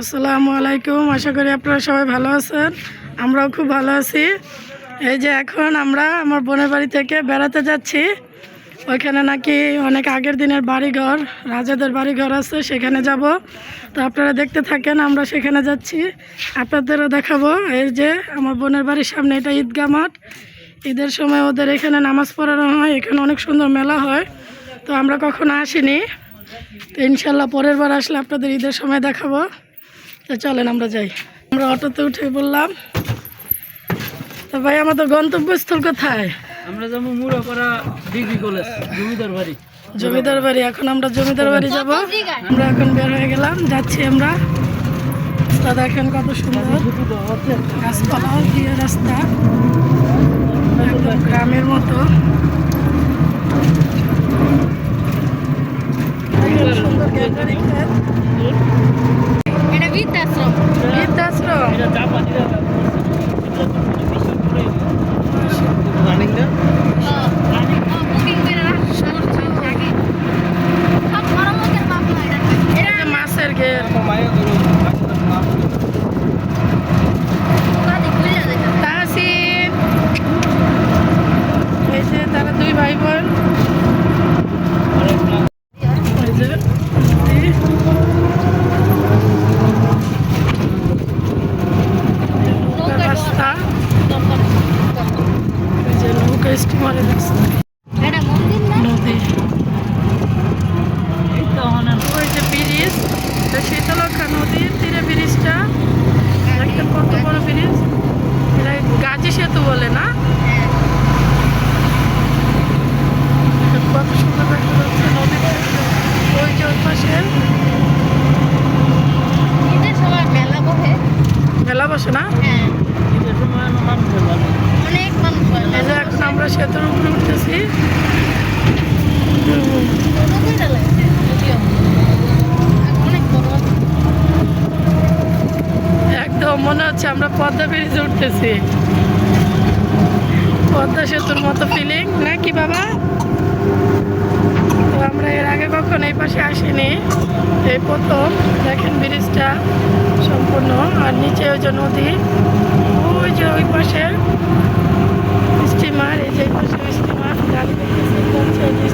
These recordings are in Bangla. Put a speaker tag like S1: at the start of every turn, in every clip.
S1: আসসালামু আলাইকুম, আশা করি আপনারা সবাই ভালো আছেন। আমরাও খুব ভালো আছি। এই যে এখন আমরা আমার বোনের বাড়ি থেকে বেড়াতে যাচ্ছি। ওইখানে নাকি অনেক আগের দিনের বাড়িঘর, রাজাদের বাড়িঘর আছে, সেখানে যাব। তো আপনারা দেখতে থাকেন, আমরা সেখানে যাচ্ছি। আপনাদেরও দেখাবো, এই যে আমার বোনের বাড়ির সামনে এটা ঈদগা মাঠ। ঈদের সময় ওদের এখানে নামাজ পড়ানো হয়, এখানে অনেক সুন্দর মেলা হয়। তো আমরা কখনো আসিনি। তো ইনশাল্লাহ পরের বার আসলে আপনাদের ঈদের সময় দেখাবো। তো চলেন আমরা যাই। আমরা অটোতে উঠে বললাম তো ভাই আমাদের গন্তব্যস্থল কোথায়?
S2: আমরা যাব মুড়াপাড়া ডিগ্রি কলেজ জমিদার বাড়ি।
S1: জমিদার বাড়ি এখন আমরা জমিদার বাড়ি যাব। আমরা এখন বের হয়ে গেলাম যাচ্ছি আমরা। তা দেখেন কত সুন্দর। গাছপালা দিয়ে রাস্তা। একদম গ্রামের মতো। সুন্দর
S3: বৃদ্ধাশ্রম।
S1: বৃদ্ধাশ্রম।
S2: এটা দিয়ে রানিং না
S3: বুকিং করে রাখছে আগে সব বড় লোকের বাপ না এটা
S1: এটা মাছের গেট
S2: মায়ের
S3: ওরা দিয়ে ঘুরে যেতে
S1: তাহসিন এই যে তারা দুই ভাই বোন এই যে নদী। নৌকা রাস্তা এই যে নৌকা স্টিমারে দেখছে
S3: এটা মন্দির না
S1: নদী
S2: এই তো মানে
S1: ওই যে ব্রিজ এটা শীতলক্ষা নদীর তীরে ব্রিজটা দেখেন কত বড় ব্রিজ এটা গাজী সেতু বলে না
S3: হ্যাঁ।
S1: দেখেন কত সুন্দর দেখা যাচ্ছে নদীটা ওই যে ওই পাশে
S3: ঈদের সময় মেলা বসে
S1: মেলা বসে না
S3: হ্যাঁ
S2: এটার সময় মানুষের ভালো
S3: অনেক মানুষ হয়
S1: এই যে এখন আমরা সেতুর উপরে উঠতেছি
S3: ছোট করে লাগছে যদিও অনেক বড়
S1: একদম মনে হচ্ছে আমরা পদ্মা ব্রিজে উঠতেছি। পদ্মা সেতুর মতো ফিলিং নাকি বাবা? তো আমরা এর আগে কখনো এই পাশে আসিনি। এই প্রথম, দেখেন ব্রিজটা সম্পূর্ণ। আর নিচে ওই যে নদী, ওই যে ওই পাশে স্টিমার এই যে পাশে স্টিমার গাড়ি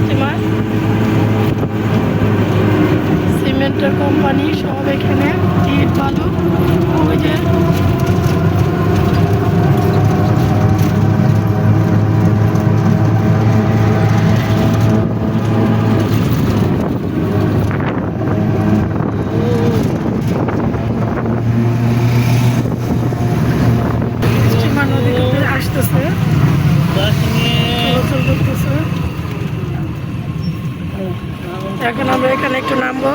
S1: স্টিমার সিমেন্টের কোম্পানি সব এখানে ইট বালু ওই যে স্টিমার নদী থেকে আসতেছে চলাচল করতেছে এখন আমরা এখানে একটু নামবো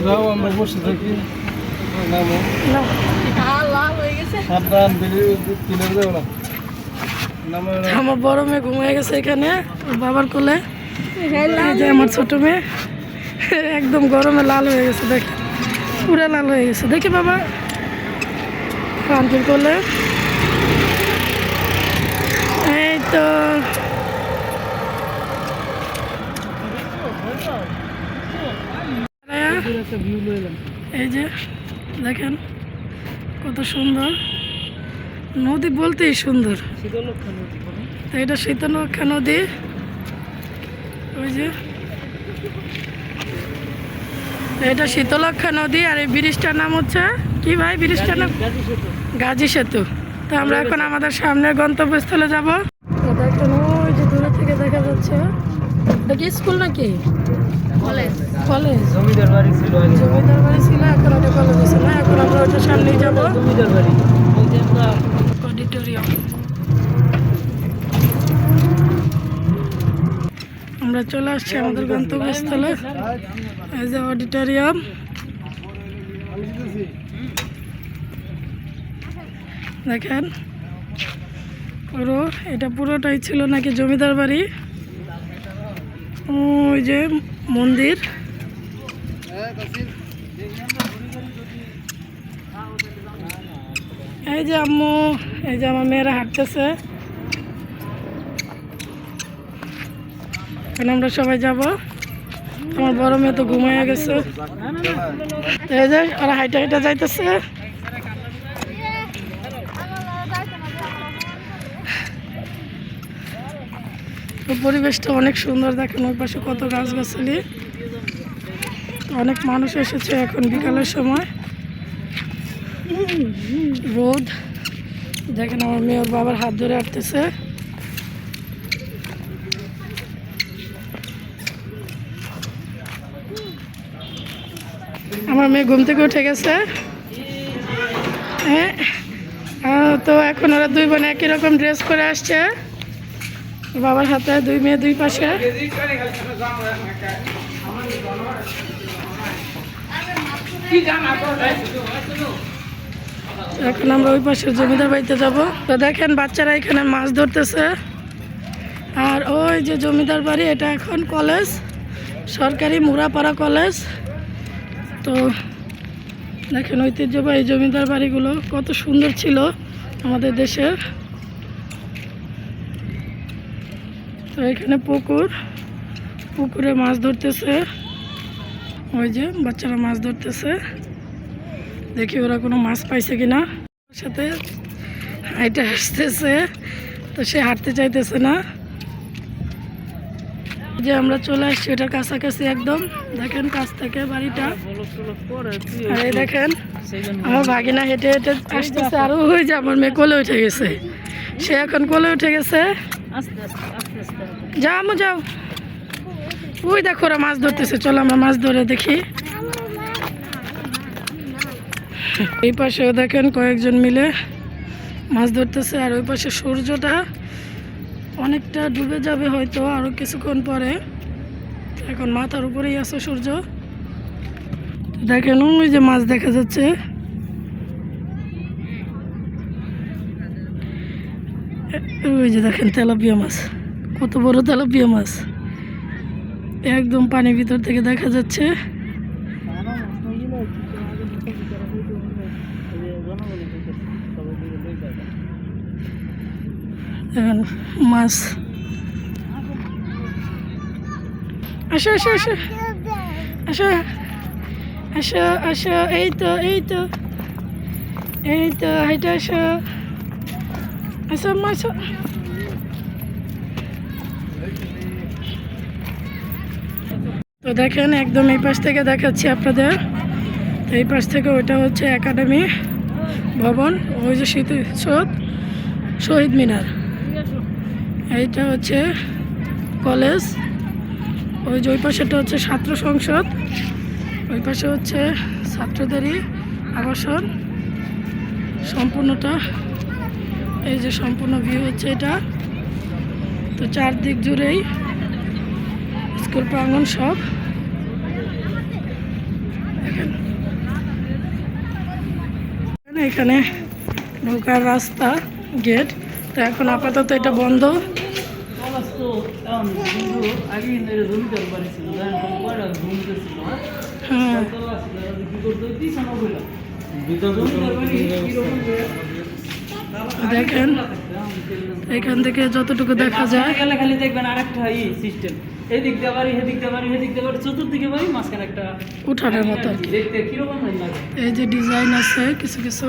S2: যাও আমরা বসে থাকি নামো
S1: না
S3: লাল হয়ে গেছে
S2: সাবধান বেরিয়ে তুলে দেবো না নামো
S1: আমার বড় মেয়ে ঘুমিয়ে গেছে এখানে বাবার কোলে। আমার ছোট মেয়ে, একদম গরমে লাল হয়ে গেছে, দেখ। পুরো লাল হয়ে গেছে। দেখি বাবা আন্টির কোলে। এই তো। এই যে, দেখেন কত সুন্দর। নদী বলতেই সুন্দর। তো এটা শীতলক্ষা নদী। ওই যে। এটা শীতলক্ষা নদী আর এই ব্রিজটার নাম হচ্ছে কি ভাই ব্রিজটার নাম?
S2: গাজী সেতু।
S1: তো আমরা এখন আমাদের সামনের গন্তব্যস্থলে যাব। দেখেন ওই যে দূরে থেকে দেখা যাচ্ছে। এটা কি স্কুল নাকি?
S3: কলেজ।
S1: কলেজ।
S2: জমিদার বাড়ি ছিল
S1: জমিদার বাড়ি ছিল এখন ওটা কলেজ না? এখন আমরা ওটার সামনেই যাব।
S2: জমিদার বাড়ি এই যে আমরা
S1: অডিটোরিয়াম আমরা চলে আসছি আমাদের গন্তব্যস্থলে। এই যে অডিটোরিয়াম। দেখেন, পুরো, এটা পুরোটাই ছিল নাকি জমিদার বাড়ি? ওই যে মন্দির। এই যে আম্মু, এই যে আমার মেয়েরা হাঁটতেছে। এখন আমরা সবাই যাব। আমার বড় মেয়ে তো ঘুমাইয়া গেছে। এই যে, ওরা হাইটা হাইটা যাইতেছে। পরিবেশটা অনেক সুন্দর, দেখেন ওই পাশে কত গাছগাছালি। অনেক মানুষ এসেছে এখন বিকালের সময়। রোদ। দেখেন আমার মেয়ে ওর বাবার হাত ধরে আসতেছে আমার মেয়ে ঘুম থেকে উঠে গেছে। হ্যাঁ তো এখন ওরা দুই বোন একই রকম ড্রেস করে আসছে। বাবার হাতে দুই মেয়ে দুই পাশে। এখন আমরা ওই পাশের জমিদার বাড়িতে যাব। তো দেখেন, বাচ্চারা এখানে মাছ ধরতেছে। আর ওই যে জমিদার বাড়ি, এটা এখন কলেজ। সরকারি মুরাপাড়া কলেজ। তো দেখেন ঐতিহ্যবাহী জমিদার বাড়িগুলো কত সুন্দর ছিল আমাদের দেশের। তো এখানে পুকুর, পুকুরে মাছ ধরতেছে। ওই যে বাচ্চারা মাছ ধরতেছে। দেখি ওরা কোনো মাছ পাইছে কিনা। সাথে হাইটে আসতেছে তো সে হাঁটতে চাইতেছে না। যে আমরা চলে আসছি এটার কাছাকাছি একদম। দেখেন কাছ থেকে বাড়িটা। আর এই দেখেন, আমার ভাগিনা হেঁটে হেঁটে আসতেছে আরও ওই যে আমার মেয়ে কোলে উঠে গেছে। সে এখন কোলে উঠে গেছে। যাও, আমু যাও। ওই দেখো ওরা মাছ ধরতেছে, চলো আমরা মাছ ধরে দেখি। এই পাশেও দেখেন কয়েকজন মিলে মাছ ধরতেছে, আর ওই পাশে সূর্যটা। অনেকটা ডুবে যাবে হয়তো আরও কিছুক্ষণ পরে। এখন মাথার উপরেই আছে সূর্য। দেখেন, ওই যে মাছ দেখা যাচ্ছে। ওই যে দেখেন তেলাপিয়া মাছ। কত বড় তেলাপিয়া মাছ। একদম পানির ভিতর থেকে দেখা যাচ্ছে। দেখেন মাছ। আসো আসো আসো। আসো আসো আসো, এই তো এই তো। এই তো, হাইটা আসো। আসো মাছ তো দেখেন, একদম এই পাশ থেকে দেখাচ্ছি আপনাদের। তো এই পাশ থেকে ওটা হচ্ছে একাডেমি ভবন, ওই যে স্মৃতিসৌধ শহীদ মিনার। এইটা হচ্ছে কলেজ। ওই যে ওই পাশেটা হচ্ছে ছাত্র সংসদ। ওই পাশে হচ্ছে ছাত্রদেরই আবাসন। সম্পূর্ণটা, এই যে সম্পূর্ণ ভিউ হচ্ছে এটা। তো চারদিক জুড়েই স্কুল প্রাঙ্গন সব। এখানে ঢোকার রাস্তা, গেট। তো এখন আপাতত এটা বন্ধ। হ্যাঁ। দেখেন এখান থেকে যতটুকু দেখা যায়।
S4: গেলে খালি দেখবেন আরেকটা ই সিস্টেম এদিক দিয়ে বাড়ি এদিক দিয়ে বাড়ি এদিক দিয়ে বাড়ি চতুর্দিকে বাড়ি মাঝখানে একটা
S1: উঠানের মতো। আর কি
S4: দেখতে কীরকম লাগে।
S1: এই যে ডিজাইন আছে কিছু কিছু।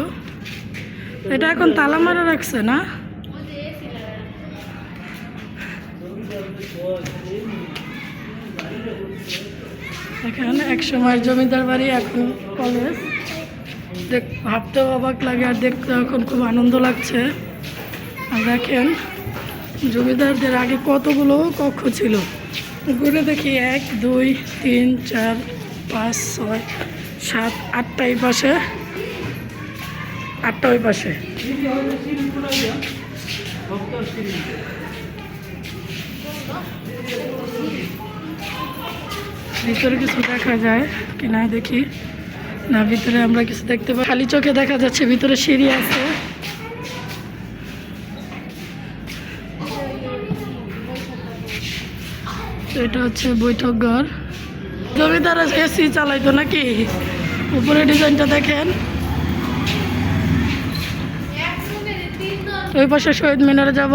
S1: এটা এখন তালা মারা রাখছে না এখানে এক সময় জমিদার বাড়ি এখন কলেজ। দেখ, ভাবতেও অবাক লাগে আর দেখতে এখন খুব আনন্দ লাগছে। আর দেখেন, জমিদারদের আগে কতগুলো কক্ষ ছিল? ঘুরে দেখি, এক, দুই, তিন, চার, পাঁচ, ছয়, সাত, আটটা পাশে। আটটা পাশে। ভিতরে কিছু দেখা যায় কি না দেখি। না, ভিতরে আমরা কিছু দেখতে পাই। খালি চোখে দেখা যাচ্ছে ভিতরে সিঁড়ি আছে। এটা হচ্ছে বৈঠক ঘর জমিদার এসি চালাইতো নাকি? উপরে ডিজাইনটা দেখেন। ওই পাশে শহীদ মিনারে যাব।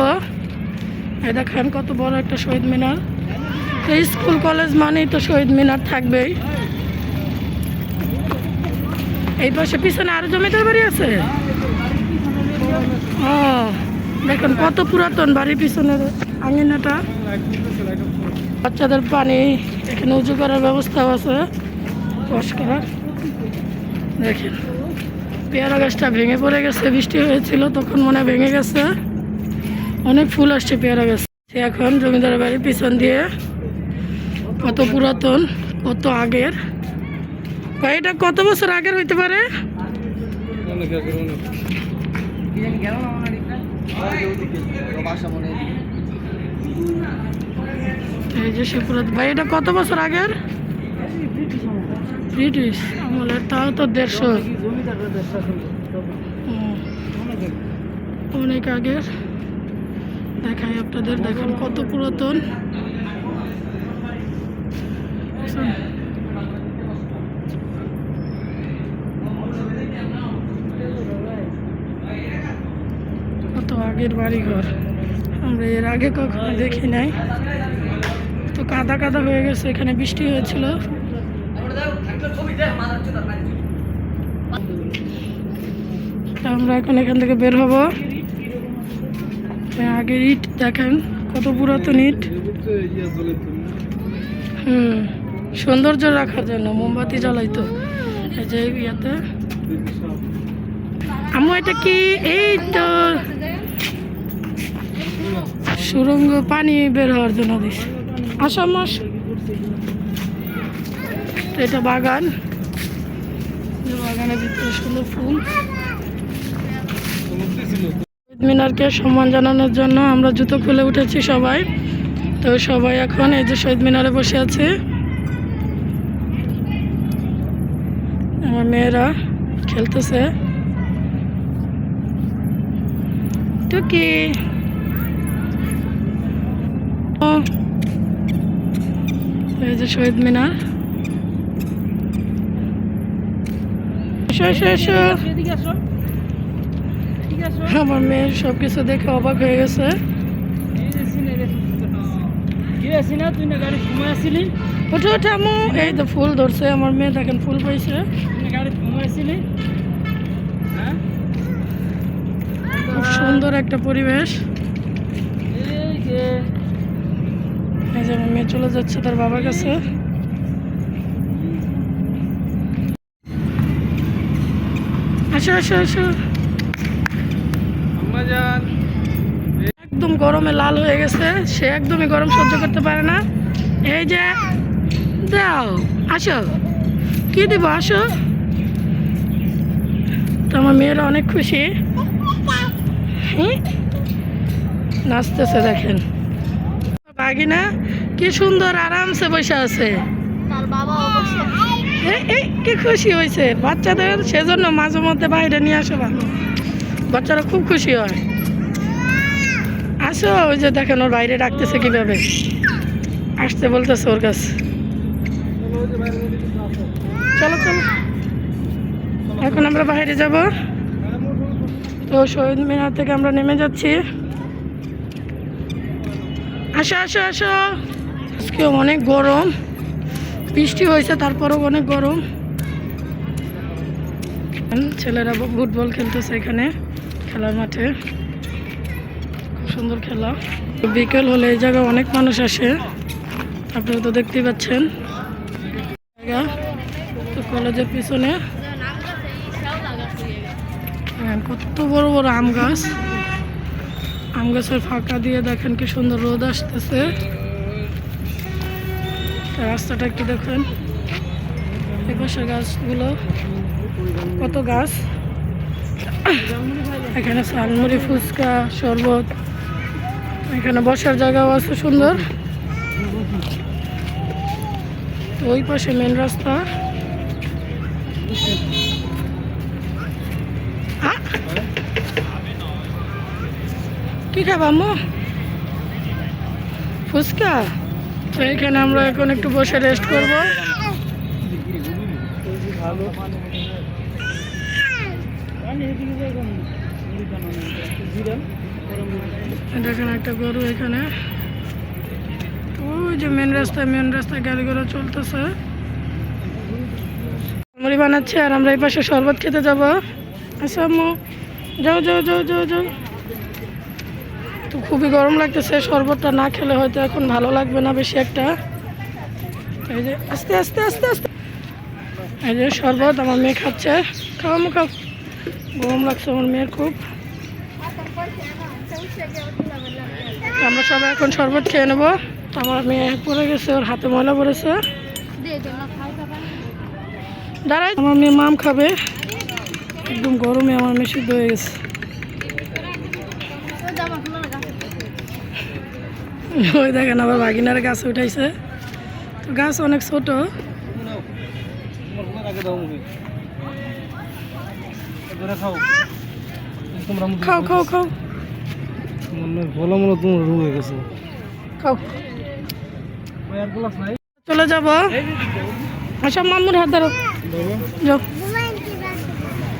S1: এই দেখেন কত বড় একটা শহীদ মিনার। তো স্কুল কলেজ মানেই তো শহীদ মিনার থাকবেই। এই পাশে পিছনে আরও জমিদার বাড়ি আছে? ও, দেখুন কত পুরাতন বাড়ির পিছনের আঙিনাটা। বাচ্চাদের পানি এখানে উঁচু করার ব্যবস্থাও আছে। দেখেন, পেয়ারা গাছটা ভেঙে পড়ে গেছে, বৃষ্টি হয়েছিল, তখন মনে ভেঙে গেছে। অনেক ফুল আসছে পেয়ারা গাছ। এখন জমিদার বাড়ির পিছন দিয়ে কত পুরাতন, কত আগের। বা এটা কত বছর আগের হইতে পারে? এই যে সে পুরাতন ভাই, এটা কত বছর আগের? ব্রিটিশ। আমলের তাও তো দেড়শো।
S4: অনেক
S1: আগের। দেখাই আপনাদের, দেখুন কত পুরাতন। কত আগের বাড়িঘর। আমরা এর আগে কখনো দেখি নাই। তো কাদা কাদা হয়ে গেছে এখানে বৃষ্টি হয়েছিল। আমরা এখন এখান থেকে বের হব। হ্যাঁ, আগের ইট দেখেন কত পুরাতন ইট। হুম। সৌন্দর্য রাখার জন্য মোমবাতি জ্বালাইতো এই যে ইয়াতে। আমু এটা কি? এই তো। সুরঙ্গ পানি বের হওয়ার জন্য দিস আসাম মাস এটা বাগান। বাগানের ভিতরে সুন্দর ফুল। মিনারকে সম্মান জানানোর জন্য আমরা জুতো খুলে উঠেছি সবাই। তো সবাই এখন এই যে শহীদ মিনারে বসে আছে। আমার মেয়েরা খেলতেছে। টুকি। এই যে শহীদ মিনার। আমার মেয়ের সবকিছু দেখে অবাক হয়ে গেছে।
S4: এই
S1: তো ফুল ধরছে, আমার মেয়ে দেখেন, ফুল পাইছে।
S4: হ্যাঁ?
S1: খুব সুন্দর একটা পরিবেশ।
S4: এই যে।
S1: মেয়ে চলে যাচ্ছে তার বাবার কাছে। আসো আসো আসো। একদম গরমে লাল হয়ে গেছে। সে একদমই গরম সহ্য করতে পারে না। এই যে দাও আসো। কি দিব আসো? তো আমার মেয়েরা অনেক খুশি? নাচতেছে দেখেন। বাগিনা কি সুন্দর আরামসে বসে আছে। কি খুশি হয়েছে। বাচ্চাদের সেজন্য মাঝে মধ্যে বাইরে নিয়ে আসো ভালো বাচ্চারা খুব খুশি হয়। আসো ওই যে দেখেন ওর বাইরে ডাকতেছে কীভাবে। আসতে বলতেছে ওর কাছে। চলো চলো। এখন আমরা বাইরে যাব। তো শহীদ মিনার থেকে আমরা নেমে যাচ্ছি। আসো আসো আসো। আজকে অনেক গরম। বৃষ্টি হয়েছে, তারপরও অনেক গরম। ছেলেরা ফুটবল খেলতেছে এখানে, খেলার মাঠে। খুব সুন্দর খেলা। বিকেল হলে এই জায়গায় অনেক মানুষ আসে। আপনারা তো দেখতেই পাচ্ছেন। জায়গা। তো কলেজের পিছনে হ্যাঁ, কত বড় বড় আম গাছ। আম গাছের ফাঁকা দিয়ে দেখেন কি সুন্দর রোদ আসতেছে। রাস্তাটা একটু দেখেন। এপাশে গাছগুলো কত গাছ? এখানে সালমুড়ি ফুচকা শরবত। এখানে বসার জায়গাও আছে সুন্দর। ওই পাশে মেন রাস্তা। কি খাবা ফুচকা? তো এখানে আমরা এখন একটু বসে রেস্ট করব। দেখেন একটা গরু এখানে। ওই যে মেন রাস্তায় মেন রাস্তায় গাড়ি চলতেছে। মুড়ি বানাচ্ছে আর আমরা এই পাশে শরবত খেতে যাব। আচ্ছা যাও যাও যাও যাও যাও। তো খুবই গরম লাগতেছে, শরবতটা না খেলে হয়তো এখন ভালো লাগবে না বেশি একটা। এই যে, আস্তে আস্তে আস্তে আস্তে। এই যে শরবত আমার মেয়ে খাচ্ছে। খাও আম্মু খাও। গরম লাগছে আমার মেয়ের খুব। আমরা সবাই এখন শরবত খেয়ে নেব। আমার মেয়ে পড়ে গেছে, ওর হাতে ময়লা পড়েছে। দাঁড়াই আমার মেয়ে মাম খাবে। একদম গরমে আমার মেয়ে সিদ্ধ হয়ে গেছে
S3: তো জামা খুলো না গাছে
S1: ওই দেখেন আবার বাগিনার গাছ উঠাইছে। তো গাছ অনেক ছোট।
S2: খাও
S1: খাও খাও। খাও।
S2: ভালো মনে তোমার হয়ে গেছে
S1: খাও চলে যাব। আচ্ছা মাম্মুর হাত ধরো।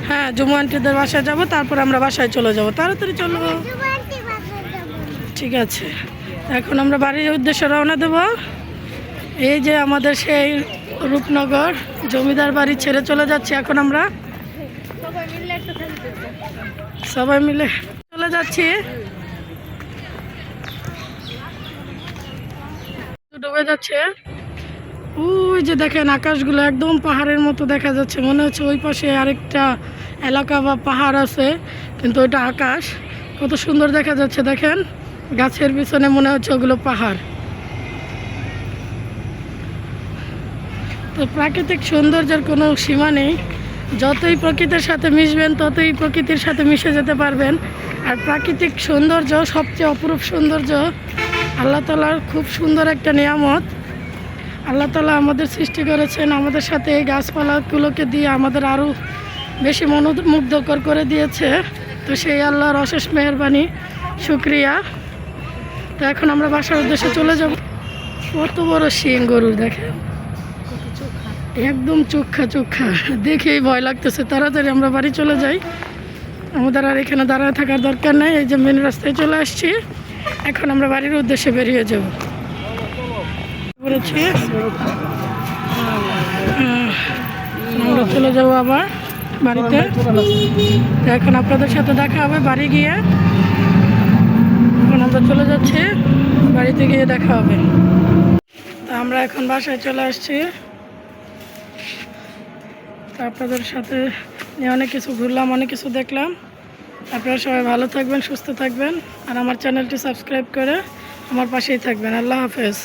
S1: হ্যাঁ জুমু আন্টিদের বাসায় যাব তারপর আমরা বাসায় চলে যাব। তাড়াতাড়ি চলো। ঠিক আছে। এখন আমরা বাড়ির উদ্দেশ্যে রওনা দেব। এই যে আমাদের সেই রূপনগর জমিদার বাড়ি ছেড়ে চলে যাচ্ছি এখন আমরা।
S3: সবাই মিলে
S1: চলে যাচ্ছি। ডুবে যাচ্ছে। ওই যে দেখেন আকাশগুলো একদম পাহাড়ের মতো দেখা যাচ্ছে। মনে হচ্ছে ওই পাশে আরেকটা এলাকা বা পাহাড় আছে, কিন্তু ওইটা আকাশ। কত সুন্দর দেখা যাচ্ছে, দেখেন। গাছের পিছনে মনে হচ্ছে ওগুলো পাহাড়। তো প্রাকৃতিক সৌন্দর্যের কোনো সীমা নেই। যতই প্রকৃতির সাথে মিশবেন, ততই প্রকৃতির সাথে মিশে যেতে পারবেন। আর প্রাকৃতিক সৌন্দর্য, সবচেয়ে অপরূপ সৌন্দর্য, আল্লাহ তালার খুব সুন্দর একটা নিয়ামত। আল্লাহ তালা আমাদের সৃষ্টি করেছেন, আমাদের সাথে এই গাছপালাগুলোকে দিয়ে আমাদের আরও বেশি মনোমুগ্ধকর করে দিয়েছে। তো সেই আল্লাহর অশেষ মেহরবানি, শুক্রিয়া। তো এখন আমরা বাসার উদ্দেশ্যে চলে যাব। কত বড় শিং গরুর দেখেন। একদম চোখা চোখা। দেখেই ভয় লাগতেছে। তাড়াতাড়ি আমরা বাড়ি চলে যাই। আমাদের আর এখানে দাঁড়ায় থাকার দরকার নেই। এই যে মেন রাস্তায় চলে আসছি। এখন আমরা বাড়ির উদ্দেশ্যে বেরিয়ে যাব। আহ, আমরা চলে যাব আবার বাড়িতে। এখন আপনাদের সাথে দেখা হবে বাড়ি গিয়ে। এখন আমরা চলে যাচ্ছি বাড়িতে গিয়ে দেখা হবে। তা আমরা এখন বাসায় চলে আসছি। তো আপনাদের সাথে নিয়ে অনেক কিছু ঘুরলাম, অনেক কিছু দেখলাম। আপনারা সবাই ভালো থাকবেন, সুস্থ থাকবেন। আর আমার চ্যানেলটি সাবস্ক্রাইব করে আমার পাশেই থাকবেন। আল্লাহ হাফেজ।